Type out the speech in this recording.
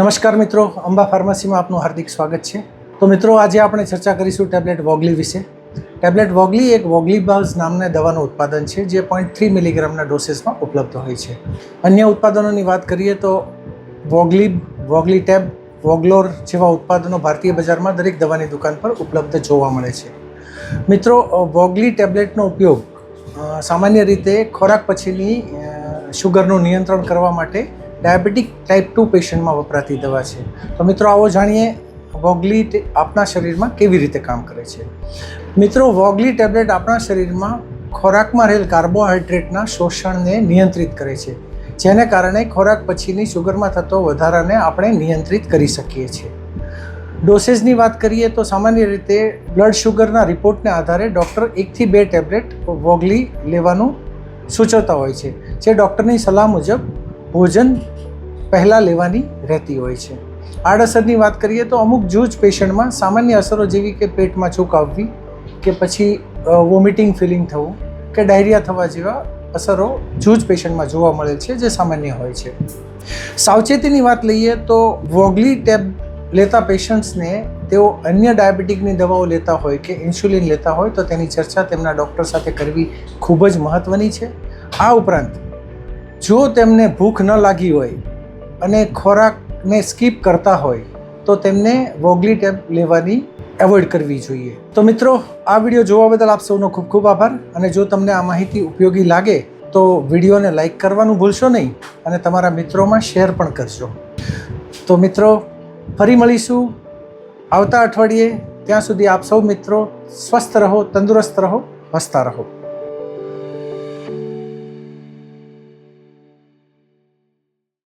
નમસ્કાર મિત્રો, અંબા ફાર્મસીમાં આપનું હાર્દિક સ્વાગત છે. તો મિત્રો, આજે આપણે ચર્ચા કરીશું ટેબ્લેટ વોગલી વિશે. ટેબ્લેટ વોગલી એક વોગલી બાલ્સ નામના દવાનું ઉત્પાદન છે, જે પોઈન્ટ થ્રી મિલીગ્રામના ડોસેસમાં ઉપલબ્ધ હોય છે. અન્ય ઉત્પાદનોની વાત કરીએ તો વોગલી વોગલી ટેબ, વોગલોર જેવા ઉત્પાદનો ભારતીય બજારમાં દરેક દવાની દુકાન પર ઉપલબ્ધ જોવા મળે છે. મિત્રો વોગલી ટેબ્લેટનો ઉપયોગ સામાન્ય રીતે ખોરાક પછીની શુગરનું નિયંત્રણ કરવા માટે ડાયાબિટીક ટાઈપ ટુ પેશન્ટમાં વપરાતી દવા છે. તો મિત્રો આવો જાણીએ વોગલી આપણા શરીરમાં કેવી રીતે કામ કરે છે. મિત્રો વોગલી ટેબ્લેટ આપણા શરીરમાં ખોરાકમાં રહેલ કાર્બોહાઈડ્રેટના શોષણને નિયંત્રિત કરે છે. જેને કારણે ખોરાક પછીની શુગરમાં થતો વધારાને આપણે નિયંત્રિત કરી શકીએ છીએ. ડોસેજની વાત કરીએ તો સામાન્ય રીતે બ્લડ શુગરના રિપોર્ટને આધારે ડૉક્ટર એકથી બે ટેબ્લેટ વોગલી લેવાનું સૂચવતા હોય છે. જે ડૉક્ટરની સલાહ મુજબ ભોજન પહેલાં લેવાની રહેતી હોય છે. આડઅસરની વાત કરીએ તો અમુક જૂજ પેશન્ટમાં સામાન્ય અસરો જેવી કે પેટમાં છૂક આવવી કે પછી વોમિટિંગ ફિલિંગ થવું કે ડાયરિયા થવા જેવા અસરો જૂજ પેશન્ટમાં જોવા મળે છે જે સામાન્ય હોય છે. સાવચેતીની વાત લઈએ તો વોગલી ટેબ લેતા પેશન્ટ્સને તેઓ અન્ય ડાયાબિટીકની દવાઓ લેતા હોય કે ઇન્સ્યુલિન લેતા હોય તો તેની ચર્ચા તેમના ડૉક્ટર સાથે કરવી ખૂબ જ મહત્ત્વની છે. આ ઉપરાંત, જો તેમને ભૂખ ન લાગી હોય અને ખોરાકને સ્કીપ કરતા હોય, તો તેમને વોગલી ટેબ લેવાની એવોઇડ કરવી જોઈએ. તો મિત્રો, આ વીડિયો જોવા બદલ આપ સૌનો ખૂબ ખૂબ આભાર. અને જો તમને આ માહિતી ઉપયોગી લાગે, તો વિડીયોને લાઇક કરવાનું ભૂલશો નહીં અને તમારા મિત્રોમાં શેર પણ કરજો. તો મિત્રો, ફરી મળીશું આવતા અઠવાડિયે. ત્યાં સુધી આપ સૌ મિત્રો સ્વસ્થ રહો, તંદુરસ્ત રહો, હસતા રહો.